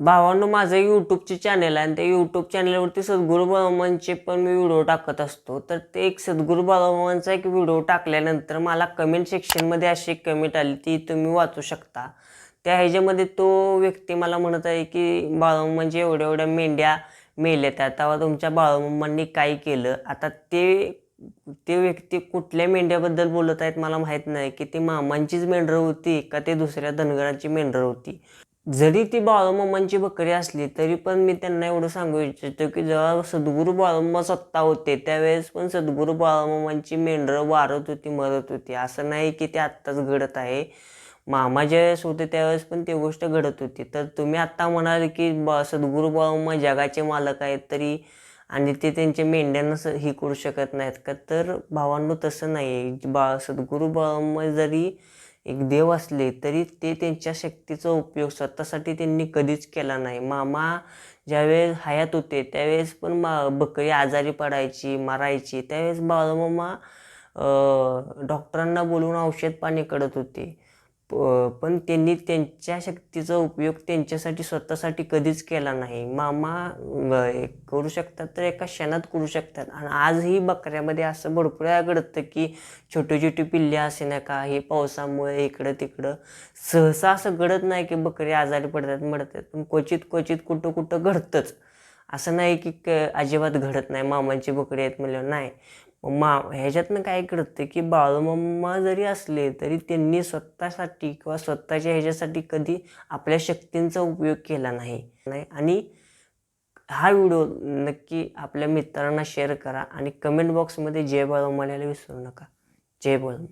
भावांनो माझं यूट्यूबचे चॅनल आहे आणि त्या यूट्यूब चॅनलवरती सद्गुरू बाळामांचे पण मी व्हिडिओ टाकत असतो. तर ते एक सद्गुरू बाळामांचा एक व्हिडिओ टाकल्यानंतर मला कमेंट सेक्शनमध्ये अशी एक कमेंट आली ती तुम्ही वाचू शकता. त्या ह्याच्यामध्ये तो व्यक्ती मला म्हणत आहे की बाळामांचे एवढ्या एवढ्या मेंढ्या मेल्या त्या तेव्हा तुमच्या बाळामांनी काय केलं? आता ते ते व्यक्ती कुठल्या मेंढ्याबद्दल बोलत आहेत मला माहीत नाही की ती मामांचीच मेंढर होती का ते दुसऱ्या धनगरांची मेंढर होती? जरी ती बाळूमामांची बकरी असली तरी पण मी त्यांना एवढं सांगू इच्छितो की जेव्हा सद्गुरू बाळूमामा सत्ता होते त्यावेळेस पण सद्गुरू बाळूमामांची मेंढरं वारत होती मरत होती. असं नाही की ते आत्ताच घडत आहे. मामा ज्यावेळेस होते त्यावेळेस पण ती गोष्ट घडत होती. तर तुम्ही आत्ता म्हणाल की बा सद्गुरू बाळूमा जगाचे मालक आहेत तरी आणि ते त्यांच्या मेंढ्यांना स ही करू शकत नाहीत का? तर भावांनो तसं नाही आहे बा सद्गुरू बाळूमा जरी एक देव असले तरी ते त्यांच्या शक्तीचा उपयोग स्वतःसाठी त्यांनी कधीच केला नाही. मामा ज्यावेळेस हयात होते त्यावेळेस पण मा बकरी आजारी पडायची मारायची. त्यावेळेस बाळूमामा डॉक्टरांना बोलवून औषध पाणी करत होते. पण त्यांनी त्यांच्या शक्तीचा उपयोग त्यांच्यासाठी स्वतःसाठी कधीच केला नाही. मामा करू शकतात तर एका क्षणात करू शकतात. आणि आजही बकऱ्यामध्ये असं भरपूर घडतं की छोटी छोटी पिल्ले असे ना का हे पावसामुळे इकडं तिकडं. सहसा असं घडत नाही की बकरी आजारी पडतात मरतात. पण क्वचित क्वचित कुठं कुठं घडतंच. असं नाही की क अजिबात घडत नाही. मामांची बकरी आहेत म्हणल्यावर नाही. मा ह्याच्यातनं काय कळतं की बाळूमामा जरी असले तरी त्यांनी स्वतःसाठी किंवा स्वतःच्या ह्याच्यासाठी कधी आपल्या शक्तींचा उपयोग केला नाही. नाही. आणि हा व्हिडिओ नक्की आपल्या मित्रांना शेअर करा आणि कमेंट बॉक्समध्ये जय बाळूमाला विसरू नका. जय बाळू